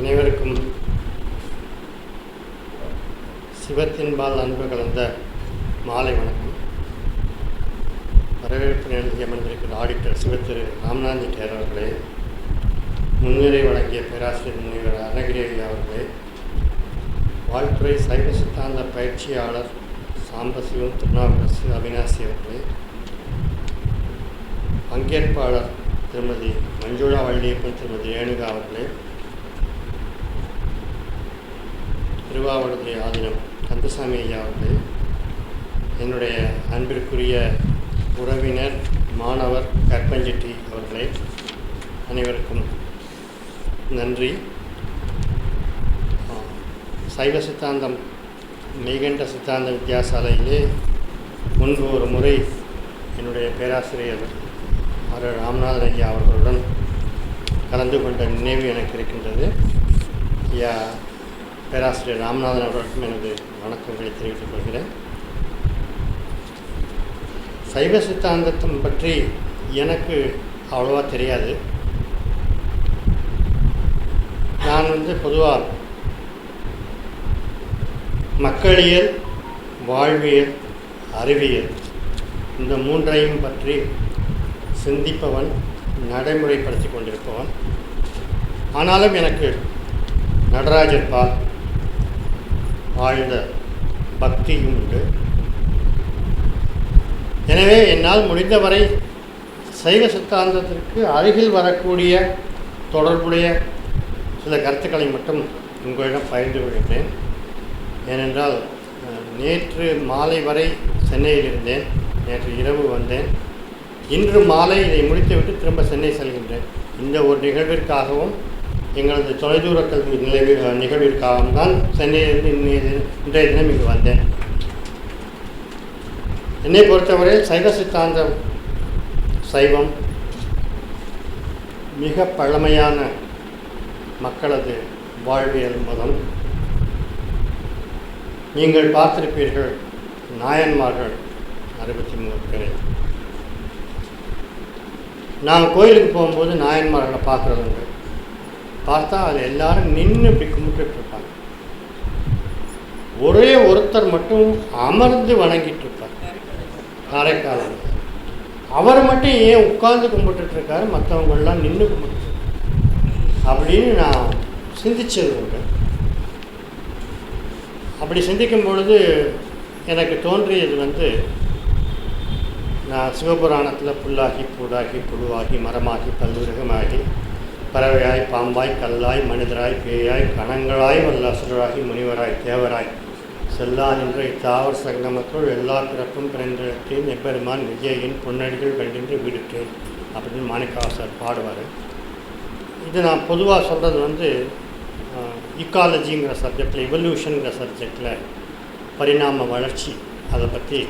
அனைவருக்கும் சிவத்தின்பால் அன்பு கலந்த மாலை வணக்கம். வரவேற்பு நிலையில் அமர்ந்திருக்கிற ஆடிட்டர் சிவத்திரு ராமநாந்தி கேர் அவர்களே முன்னுரை வழங்கிய பேராசிரியர் முனைவர் அருணகிரி அவர்களே வாழ்த்துறை சைவ சித்தாந்த பயிற்சியாளர் சாம்பசிவம் திருநாவுக்கரசு அவினாசி அவர்களே பங்கேற்பாளர் திருமதி மஞ்சுளா வள்ளியப்பன் திருமதி ரேணுகா அவர்களே திருவாவடுதுறை ஆதீனம் கந்தசாமி ஐயா அவர்களே என்னுடைய அன்பிற்குரிய உறவினர் மாணவர் கற்பஞ்செட்டி அவர்களே அனைவருக்கும் நன்றி. சைவ சித்தாந்தம் மெய்கண்ட சித்தாந்த வித்தியாசாலையிலே முன்பு ஒரு முறை என்னுடைய பேராசிரியர் ஆர் ராமநாதன் ஐயா அவர்களுடன் கலந்து கொண்ட நினைவு எனக்கு இருக்கின்றது. ஐயா பேராசிரியர் ராமநாதன் அவர்களுக்கும் எனது வணக்கங்களை தெரிவித்துக் கொள்கிறேன். சைவ சித்தாந்தத்தம் பற்றி எனக்கு அவ்வளோவா தெரியாது. நான் வந்து பொதுவாக மக்களியல் வாழ்வியல் அறிவியல் இந்த மூன்றையும் பற்றி சிந்திப்பவன் நடைமுறைப்படுத்தி கொண்டிருப்பவன். ஆனாலும் எனக்கு நடராஜர் பால் ஆழ்ந்த பக்தியும் உண்டு எனவே என்னால் முடிந்தவரை சைவ சித்தாந்தத்திற்கு அருகில் வரக்கூடிய தொடர்புடைய சில கருத்துக்களை மட்டும் உங்களிடம் பகிர்ந்து கொள்கிறேன். ஏனென்றால் நேற்று மாலை வரை சென்னையில் இருந்தேன். நேற்று இரவு வந்தேன். இன்று மாலை இதை முடித்துவிட்டு திரும்ப சென்னை செல்கின்றேன். இந்த ஒரு நிகழ்விற்காகவும் எங்களது தொலைதூர கல்வி நிலை நிகழ்விற்காகவும் தான் சென்னையிலிருந்து இன்றைய இன்றைய தினம் இங்கு வந்தேன். என்னை பொறுத்தவரை சைவ சித்தாந்தம் சைவம் மிக பழமையான மக்களது வாழ்வியல் மதம். நீங்கள் பார்த்திருப்பீர்கள் நாயன்மார்கள் அறுபத்தி மூணு பேரை. நான் கோயிலுக்கு போகும்போது நாயன்மார்களை பார்க்குறது உண்டு பார்த்தா அது எல்லாரும் நின்று இப்படி கும்பிட்டுட்டு ஒரே ஒருத்தர் மட்டும் அமர்ந்து வணங்கிட்டு இருப்பார் காரைக்காலில். அவர் மட்டும் ஏன் உட்கார்ந்து கும்பிட்டுட்டு இருக்காரு நின்று கும்பிட்டு அப்படின்னு நான் சிந்திச்சது உண்டு. அப்படி சிந்திக்கும் பொழுது எனக்கு தோன்றியது வந்து நான் சிவபுராணத்தில் புல்லாகி பூடாகி புழுவாகி மரமாகி பல்லுருகமாகி பறவையாய் பாம்பாய் கல்லாய் மனிதராய் பேயாய் கணங்களாய் வல்லாசுராகி முனிவராய் தேவராய். செல்லா நின்ற இத்தாவர சங்கமத்துள் எல்லா பிறப்பும் பிறந்திடத்தேன். எப்பெருமான் விஜயின் பொன்னடிகள் கண்டின்று வீடுட்டேன் அப்படின்னு மாணிக்காசர் பாடுவார். இது நான் பொதுவாக சொல்கிறது வந்து இக்காலஜிங்கிற சப்ஜெக்டில் இவல்யூஷனுங்கிற சப்ஜெக்டில் பரிணாம வளர்ச்சி அதை பற்றி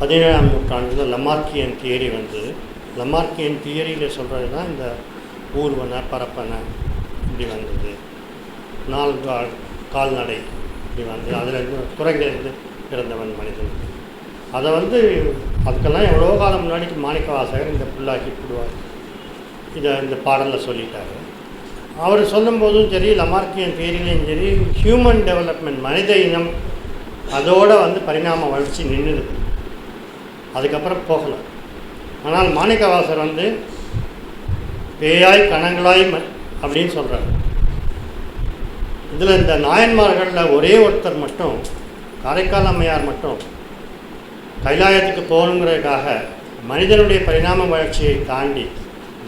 பதினேழாம் நூற்றாண்டில் லமார்க்கியன் தியரி வந்தது. லமார்க்கியன் தியரியில் சொல்கிறது தான் இந்த ஊர்வன பரப்பன இப்படி வந்தது. நாள் கால் கால்நடை இப்படி வந்து அதில் இருந்து குரங்கிலிருந்து பிறந்தவன் மனிதன். அதை வந்து அதுக்கெல்லாம் எவ்வளோ காலம் முன்னாடி மாணிக்க வாசகர் இந்த புல்லாக்கி புடுவார். இதை இந்த பாடலில் சொல்லிட்டாரு. அவர் சொல்லும்போதும் சரி லமார்க்கியன் பேரிலையும் சரி ஹியூமன் டெவலப்மெண்ட் மனித இனம் அதோடு வந்து பரிணாம வளர்ச்சி நின்றுது அதுக்கப்புறம் போகலை. ஆனால் மாணிக்கவாசர் வந்து பேயாய் கணங்களாய் அப்படின்னு சொல்கிறார் இதில் இந்த நாயன்மார்களில் ஒரே ஒருத்தர் மட்டும் காரைக்கால் அம்மையார் மட்டும் கைலாயத்துக்கு போகணுங்கிறதுக்காக மனிதனுடைய பரிணாம வளர்ச்சியை தாண்டி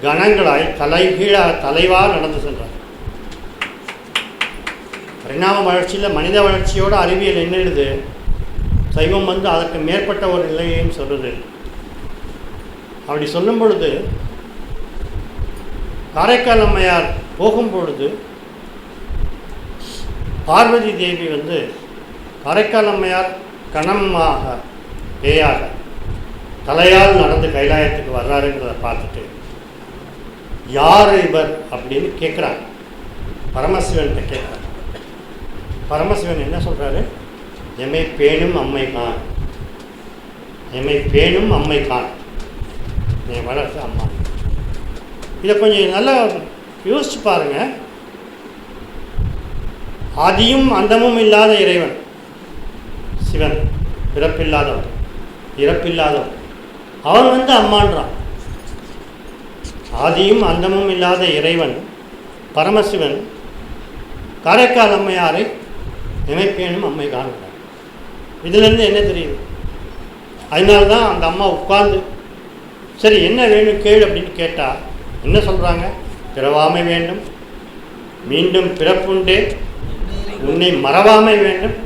கணங்களாய் தலைகீழாக தலைவாக நடந்து சென்றார். பரிணாம வளர்ச்சியில் மனித வளர்ச்சியோட அறிவியல் நின்றுடுது சைவம் வந்து அதற்கு மேற்பட்ட ஒரு நிலையையும் சொல்லுது. அப்படி சொல்லும் பொழுது காரைக்கால் அம்மையார் போகும் பொழுது பார்வதி தேவி வந்து காரைக்கால் அம்மையார் கணமாக பேயாக தலையால் நடந்து கைலாயத்துக்கு வர்றாருங்கிறத பார்த்துட்டு யார் இவர்? அப்படின்னு கேட்குறாங்க பரமசிவன்கிட்ட கேட்குறாங்க பரமசிவன் என்ன சொல்கிறாரு எம்மை பேணும் அம்மை கான் எம்மை பேணும் அம்மை கான் என் வளர்த்து அம்மா. இதை கொஞ்சம் நல்லா யோசிச்சு பாருங்கள் ஆதியும் அந்தமும் இல்லாத இறைவன். சிவன் பிறப்பில்லாதவன் இறப்பில்லாதவன். அவன் வந்து அம்மான்றான். ஆதியும் அந்தமும் இல்லாத இறைவன் பரமசிவன் காரைக்கால் அம்மையாரை நினைப்பேனும் அம்மை காண்கிறார். இதுலேருந்து என்ன தெரியுது? அதனால தான் அந்த அம்மா உட்கார்ந்து சரி என்ன வேணும் கேள் அப்படின்னு கேட்டால் என்ன சொல்கிறாங்க பிறவாமை வேண்டும். மீண்டும் பிறப்புண்டே. உன்னை மறவாமை வேண்டும்.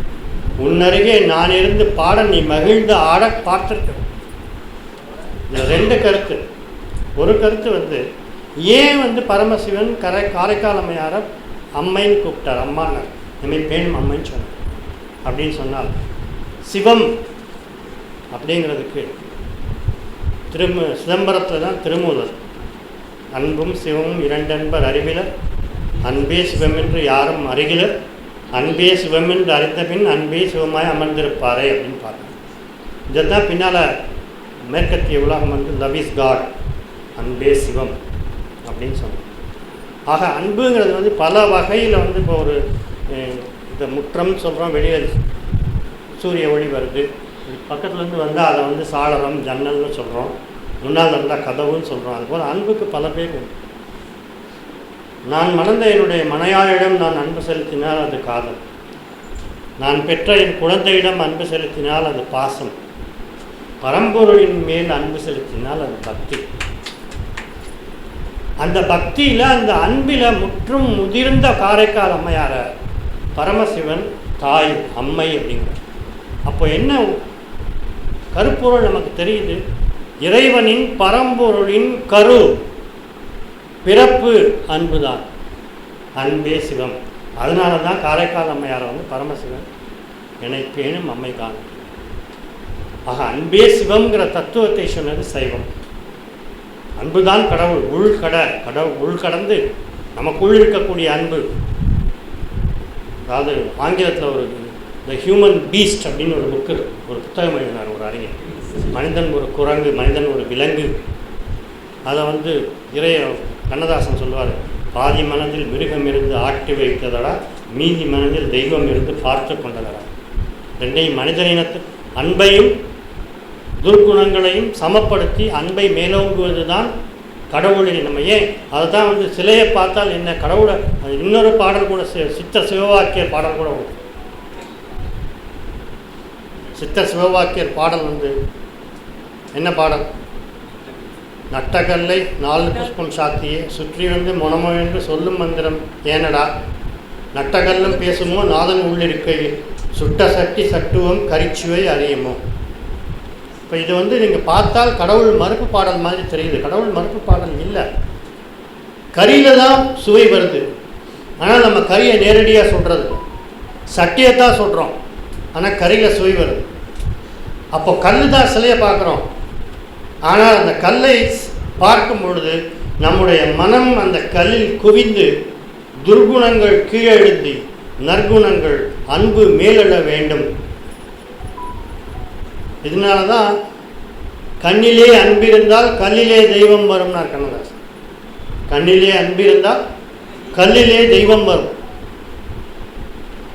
உன்னருகே நான் இருந்து பாட நீ மகிழ்ந்து ஆட பார்த்துருக்க இதில் ரெண்டு கருத்து. ஒரு கருத்து வந்து ஏன் வந்து பரமசிவன் கரை காரைக்கால் அம்மையாரை அம்மைன்னு கூப்பிட்டார்? அம்மானார். இனிமேல் பேணும் அம்மைன்னு சொன்னார். அப்படின்னு சொன்னால் சிவம் அப்படிங்கிறதுக்கு திரும சிதம்பரத்தில் தான் திருமூலர். அன்பும் சிவமும் இரண்டன்பர் அறிவிலர். அன்பே சிவமென்று யாரும் அறிகிலர். அன்பே சிவம் என்று அறிந்த பின் அன்பே சிவமாய் அமர்ந்திருப்பாரே அப்படின்னு பார்க்கணும் இதைத்தான் பின்னால் மேற்கத்திய உலகம் வந்து லவ் இஸ் காட் அன்பே சிவம் அப்படின்னு சொன்னோம் ஆக அன்புங்கிறது வந்து பல வகையில் வந்து இப்போ ஒரு இந்த முற்றம் சொல்கிறோம் வெளியே சூரிய ஒளி வருது. பக்கத்துலேருந்து வந்தால் அதை வந்து சாளரம் ஜன்னல்னு சொல்கிறோம் முன்னால் நல்லா கதவுன்னு சொல்கிறோம் அதுபோல் அன்புக்கு பல பேர் உண்டு. நான் மணந்த என்னுடைய மனையாளிடம் நான் அன்பு செலுத்தினால் அது காதல். நான் பெற்ற என் குழந்தையிடம் அன்பு செலுத்தினால் அது பாசம். பரம்பொருளின் மேல் அன்பு செலுத்தினால் அது பக்தி. அந்த பக்தியில் அந்த அன்பில் முற்றும் முதிர்ந்த காரைக்கால் அம்மையார பரமசிவன் தாய் அம்மை அப்படிங்கிற அப்போ என்ன கருப்பொருள் நமக்கு தெரியுது? இறைவனின் பரம்பொருளின் கரு பிறப்பு அன்புதான். அன்பே சிவம். அதனால தான் காரைக்கால் அம்மையாரை வந்து பரமசிவன் நினைப்பேனும் அம்மை காணும். ஆக அன்பே சிவம்ங்கிற தத்துவத்தை சொன்னது சைவம். அன்புதான் கடவுள் உள்கட கடவுள் உள்கடந்து நமக்குள் இருக்கக்கூடிய அன்பு. அதாவது ஆங்கிலத்தில் ஒரு த ஹியூமன் பீஸ்ட் அப்படின்னு ஒரு புக்கு ஒரு புத்தகம் எழுதினார் ஒரு அறிஞர். மனிதன் ஒரு குரங்கு மனிதன் ஒரு விலங்கு. அதை வந்து இறைய கண்ணதாசன் சொல்லுவார் பாதி மனதில் மிருகம் இருந்து ஆட்டி வைத்ததடா மீதி மனதில் தெய்வம் இருந்து பார்த்து கொண்டதடா. ரெண்டையும் மனிதனினத்து அன்பையும் துர்க்குணங்களையும் சமப்படுத்தி அன்பை மேலோங்குவது தான் கடவுளின் நம்ம ஏன்? அதை தான் வந்து சிலையை பார்த்தால் என்ன கடவுளை அது இன்னொரு பாடல் கூட சித்த சிவவாக்கிய பாடல் கூட உண்டு. சித்த சிவவாக்கியர் பாடல் வந்து என்ன பாடம்? நட்டகல்லை நாலு புஷ்பம் சாத்தியே சுற்றி வந்து மொனமோ என்று சொல்லும் மந்திரம் ஏனடா? நட்டகல்லும் பேசுமோ நாதன் உள்ளிருக்கையில் சுட்ட சட்டி சட்டுவம் கரிச்சுவை அறியுமோ? இப்போ இது வந்து நீங்கள் பார்த்தால் கடவுள் மறுப்பு பாடல் மாதிரி தெரியுது. கடவுள் மறுப்பு பாடல் இல்லை. கறியில் தான் சுவை வருது. ஆனால் நம்ம கறியை நேரடியாக சொல்கிறது சட்டியை தான் சொல்கிறோம் ஆனால் கறியில் சுவை வருது. அப்போ கல் தான் சிலையை பார்க்குறோம். ஆனால் அந்த கல்லை பார்க்கும் பொழுது நம்முடைய மனம் அந்த கல்லில் குவிந்து துர்குணங்கள் கீழெழுந்தி நற்குணங்கள் அன்பு மேலெழ வேண்டும். இதனால தான் கண்ணிலே அன்பிருந்தால் கல்லிலே தெய்வம் வரும்னார் கண்ணதாசன். கண்ணிலே அன்பிருந்தால் கல்லிலே தெய்வம் வரும்.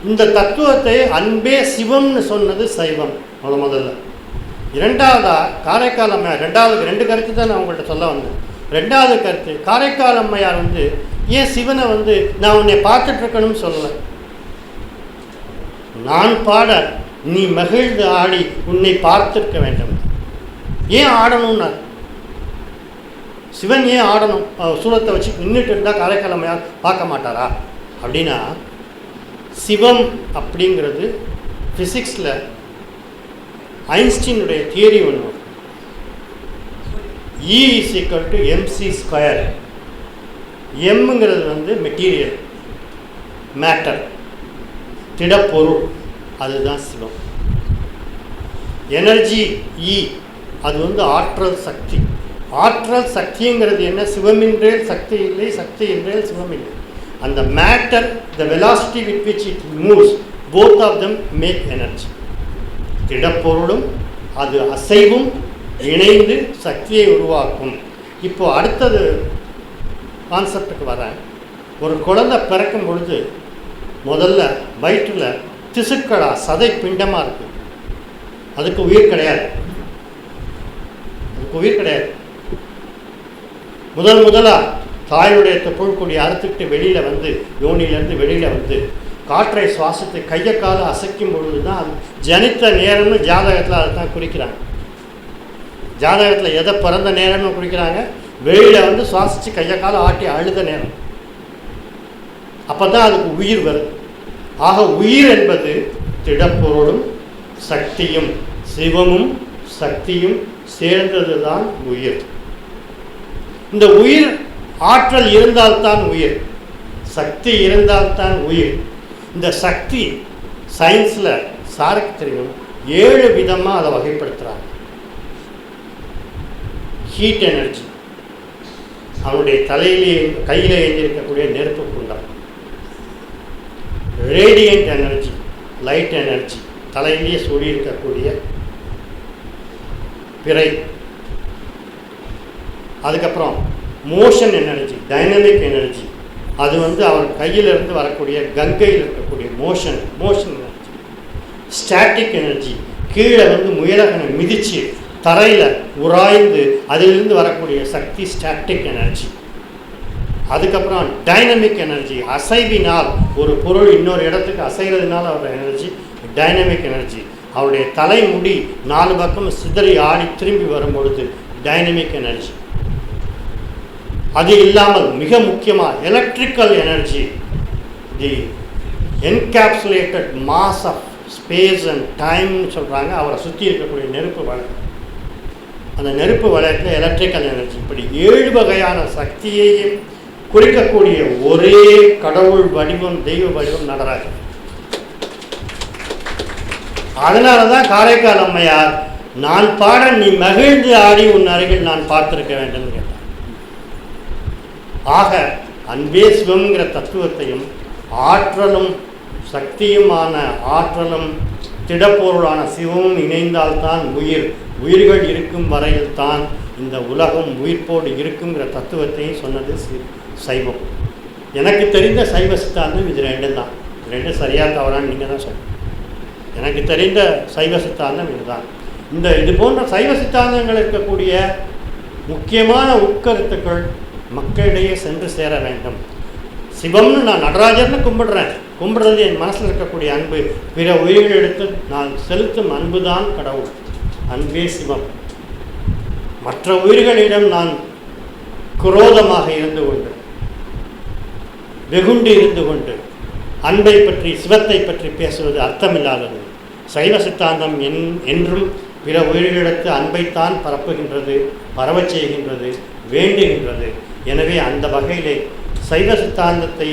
இந்த தத்துவத்தை அன்பே சிவம்னு சொன்னது சைவம் முத முதல்ல. இரண்டாவதா காரைக்கால் அம்மையார் ரெண்டாவது ரெண்டு கருத்து தான் நான் உங்கள்கிட்ட சொல்ல வந்தேன். ரெண்டாவது கருத்து காரைக்கால் அம்மையார் வந்து ஏன் சிவனை வந்து நான் உன்னை பார்த்துட்டு இருக்கணும்னு சொல்லலை? நான் பாட நீ மகிழ்ந்து ஆடி உன்னை பார்த்திருக்க வேண்டும். ஏன் ஆடணும்னா? சிவன் ஏன் ஆடணும்? அஹ் சூலத்தை வச்சு நின்றுட்டு இருந்தால் காரைக்கால் அம்மையார் பார்க்க மாட்டாரா? அப்படின்னா சிவம் அப்படிங்கிறது ஃபிசிக்ஸில் ஐன்ஸ்டீனுடைய தியரி ஒன்று E is equal to M C square எம்ங்கிறது வந்து மெட்டீரியல் மேட்டர் திடப்பொருள் அதுதான் சிவம். எனர்ஜி இ e, அது வந்து ஆற்றல் சக்தி. ஆற்றல் சக்திங்கிறது என்ன? சிவமின்றேல் சக்தி இல்லை சக்தி என்றேல் சிவம் இல்லை. அந்த matter the velocity with which it moves both of them make energy திடப்பொருளும் அது அசைவும் இணைந்து சக்தியை உருவாக்கும். இப்போ அடுத்தது கான்செப்டுக்கு வரேன். ஒரு குழந்தை பிறக்கும் பொழுது முதல்ல வயிற்றில் திசுக்களா சதை பிண்டமாக இருக்குது அதுக்கு உயிர் கிடையாது. அதுக்கு உயிர் கிடையாது. முதல் முதலாக தாயுடைய புழுக்குடி அறுத்துக்கிட்டு வெளியில் வந்து யோனியிலேருந்து வெளியில் வந்து காற்றை சுவாசத்தை கையை காலை அசைக்கும் பொழுது தான் அது ஜனித்த நேரம்னு ஜாதகத்தில் அதை தான் குறிக்கிறாங்க. ஜாதகத்தில் எதை பிறந்த நேரம்னு குறிக்கிறாங்க? வெளியில் வந்து சுவாசித்து கையை காலை ஆட்டி அழுத நேரம். அப்போ தான் அதுக்கு உயிர் வருது ஆக உயிர் என்பது திடப்பொருளும் சக்தியும் சிவமும் சக்தியும் சேர்ந்தது தான் உயிர். இந்த உயிர் ஆற்றல் இருந்தால்தான் உயிர் சக்தி இருந்தால்தான் உயிர். இந்த சக்தி சயின்ஸில் சாருக்கு தெரியும் ஏழு விதமாக அதை வகைப்படுத்துகிறாங்க ஹீட் எனர்ஜி அவனுடைய தலையிலே கையில் எழுந்திருக்கக்கூடிய நெருப்பு குண்டம். ரேடியன்ட் எனர்ஜி லைட் எனர்ஜி தலையிலேயே சொல்லி இருக்கக்கூடிய பிறை. அதுக்கப்புறம் மோஷன் எனர்ஜி டைனமிக் எனர்ஜி அது வந்து அவர் கையிலிருந்து வரக்கூடிய கங்கையில் இருக்கக்கூடிய motion motion energy. Static energy கீழே வந்து முயலகனை மிதித்து தரையில் உராய்ந்து அதிலிருந்து வரக்கூடிய சக்தி ஸ்டாட்டிக் எனர்ஜி அதுக்கப்புறம் டைனமிக் எனர்ஜி அசைவினால் ஒரு பொருள் இன்னொரு இடத்துக்கு அசைகிறதுனால அவரோட எனர்ஜி டைனமிக் எனர்ஜி அவருடைய தலைமுடி நாலு பக்கம் சிதறி ஆடி திரும்பி வரும் பொழுது டைனமிக் எனர்ஜி அது இல்லாமல் மிக முக்கியமாக electrical energy the encapsulated mass of space and டைம்னு சொல்கிறாங்க அவரை சுற்றி இருக்கக்கூடிய நெருப்பு வழக்கு அந்த நெருப்பு வளையத்தில் எலக்ட்ரிக்கல் எனர்ஜி இப்படி ஏழு வகையான சக்தியையும் குறிக்கக்கூடிய ஒரே கடவுள் வடிவம் தெய்வ வடிவம் நடராஜன் அதனால தான் காரைக்கால் அம்மையார் நான் பாட நீ மகிழ்ந்து ஆடி உன் அருகில் நான் பார்த்திருக்க வேண்டும் கேட்டார். ஆக அன்பே சிவம்ங்கிற தத்துவத்தையும் ஆற்றலும் சக்தியுமான ஆற்றலும் திடப்பொருளான சிவமும் இணைந்தால்தான் உயிர். உயிர்கள் இருக்கும் வரையில் தான் இந்த உலகம் உயிர்ப்போடு இருக்குங்கிற தத்துவத்தையும் சொன்னது சி- சைவம். எனக்கு தெரிந்த சைவ சித்தாந்தம் இது ரெண்டும் தான். இது ரெண்டும் சரியாக தவறான்னு நீங்கள் தான் சொல்லணும் எனக்கு தெரிந்த சைவ சித்தாந்தம் இதுதான். இந்த இது போன்ற சைவ சித்தாந்தங்கள் இருக்கக்கூடிய முக்கியமான உட்கருத்துக்கள் மக்களிடையே சென்று சேர வேண்டும். சிவம்னு நான் நடராஜர்னு கும்பிடுறேன். கும்பிடுறது என் மனசில் இருக்கக்கூடிய அன்பு. பிற உயிரிழத்து நான் செலுத்தும் அன்புதான் கடவுள். அன்பே சிவம். மற்ற உயிர்களிடம் நான் குரோதமாக இருந்து கொண்டு வெகுண்டு இருந்து கொண்டு அன்பை பற்றி சிவத்தை பற்றி பேசுவது அர்த்தமில்லாதது. சைவ சித்தாந்தம் என் என்றும் பிற உயிரிழத்து அன்பைத்தான் பரப்புகின்றது பரவச் செய்கின்றது வேண்டுகின்றது. எனவே அந்த வகையிலே சைவ சித்தாந்தத்தை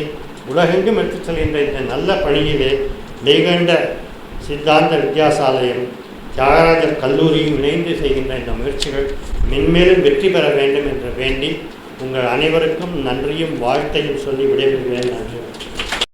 உலகெங்கும் எடுத்துச் செல்கின்ற இந்த நல்ல பணியிலே மெய்கண்ட சித்தாந்த வித்யாசாலயம் தியாகராஜர் கல்லூரியும் இணைந்து செய்கின்ற இந்த முயற்சிகள் மென்மேலும் வெற்றி பெற வேண்டும் என்று வேண்டி உங்கள் அனைவருக்கும் நன்றியும் வாழ்த்தையும் சொல்லி விடைபெறுகிறேன். நன்றி.